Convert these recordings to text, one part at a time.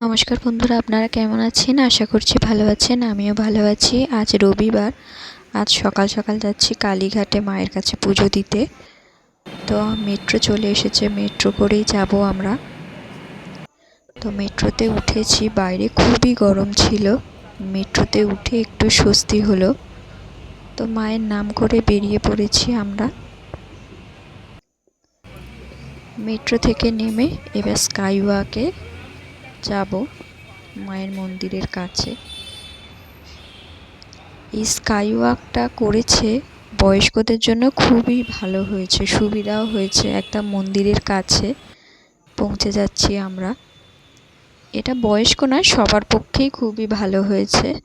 নমস্কার বন্ধুরা, আপনারা কেমন আছেন? আশা করছি ভালো আছেন, আমিও ভালো আছি। আজ রবিবার, আজ সকাল সকাল যাচ্ছি কালীঘাটে মায়ের কাছে পুজো দিতে। তো মেট্রো চলে এসেছে, মেট্রো করেই যাব আমরা। তো মেট্রোতে উঠেছি, বাইরে খুবই গরম ছিল। মেট্রোতে উঠে একটু স্বস্তি হলো। তো মায়ের নাম করে বেরিয়ে পড়েছি আমরা। মেট্রো থেকে নেমে এবার স্কাইওয়াকে যাব মায়ের মন্দিরের কাছে। এই স্কাইওয়াকটা করেছে বয়স্কদের জন্য খুবই ভালো হয়েছে, সুবিধাও হয়েছে একটা মন্দিরের কাছে পৌঁছে যাচ্ছি আমরা। এটা বয়স্ক নয়, সবার পক্ষেই খুবই ভালো হয়েছে।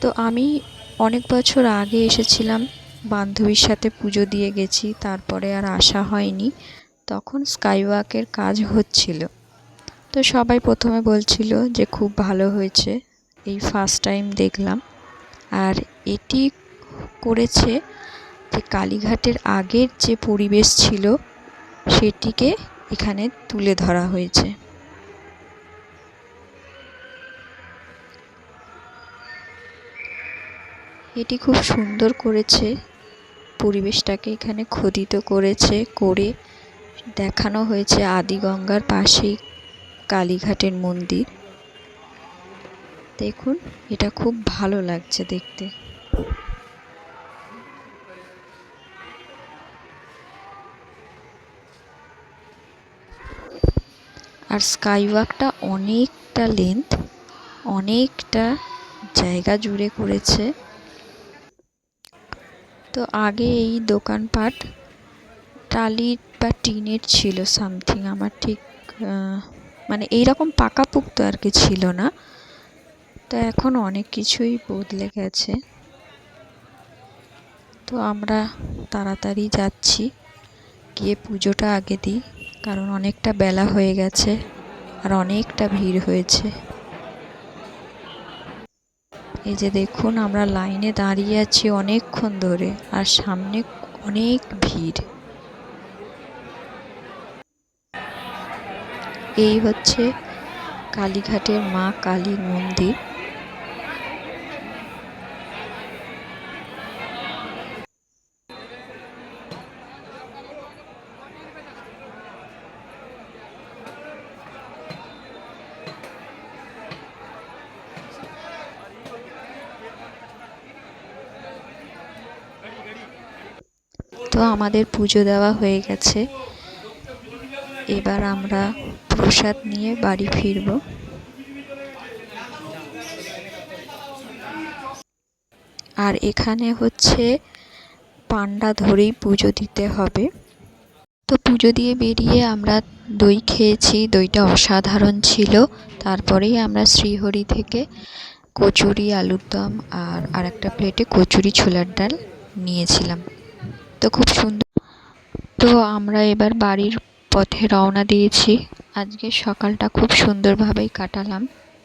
তো আমি অনেক বছর আগে এসেছিলাম, বান্ধবীর সাথে পুজো দিয়ে গেছি, তারপরে আর আসা হয়নি। তখন স্কাইওয়াকের কাজ হচ্ছিল। তো সবাই প্রথমে বলছিল যে খুব ভালো হয়েছে। এই ফার্স্ট টাইম দেখলাম। আর এটি করেছে যে কালীঘাটের আগের যে পরিবেশ ছিল, সেটিকে এখানে তুলে ধরা হয়েছে। এটি খুব সুন্দর করেছে। পরিবেশটাকে এখানে খোদিত করেছে, করে দেখানো হয়েছে আদিগঙ্গার পাশেই। কালীঘাটের মন্দির। দেখুন, এটা খুব ভালো লাগছে দেখতে। আর স্কাইওয়াকটা অনেকটা লেন্থ অনেকটা জায়গা জুড়ে করেছে। তো আগে এই দোকানপাট, টালির বা টিনের ছিল সামথিং আমার ঠিক মানে এই রকম পাকাপুক্ত আর কি ছিল না। তো এখন অনেক কিছুই বদলে গেছে। তো আমরা তাড়াতাড়ি যাচ্ছি। গিয়ে পুজোটা আগে দিই, কারণ অনেকটা বেলা হয়ে গেছে আর অনেকটা ভিড় হয়েছে। এই যে দেখুন, আমরা লাইনে দাঁড়িয়ে আছি অনেকক্ষণ ধরে আর সামনে অনেক ভিড়। এই হচ্ছে কালীঘাটের মা কালীর মন্দির। তো আমাদের পুজো দেওয়া হয়ে গেছে। এবার আমরা প্রসাদ নিয়ে বাড়ি ফিরব। আর এখানে হচ্ছে পান্ডা ধরেই পুজো দিতে হবে। তো পুজো দিয়ে বেরিয়ে আমরা দই খেয়েছি, দইটা অসাধারণ ছিল। তারপরেই আমরা শ্রীহরি থেকে কচুরি, আলুর দম আর আর একটা প্লেটে কচুরি ছোলার ডাল নিয়েছিলাম। তো খুব সুন্দর। তো আমরা এবার বাড়ির পথে রওনা দিয়েছি। আজকে সকালটা খুব সুন্দরভাবেই কাটালাম।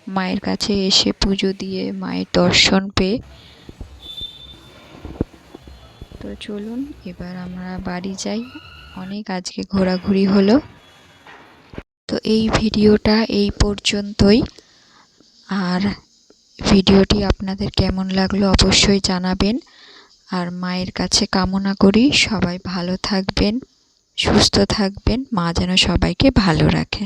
মায়ের কাছে এসে পুজো দিয়ে মায়ের দর্শন পেয়ে। তো চলুন, এবার আমরা বাড়ি যাই। অনেক আজকে ঘোরাঘুরি হলো। তো এই ভিডিওটা এই পর্যন্তই। আর ভিডিওটি আপনাদের কেমন লাগল অবশ্যই জানাবেন। আর মায়ের কাছে কামনা করি সবাই ভালো থাকবেন। সুস্থ থাকবেন। মা যেন সবাইকে ভালো রাখে।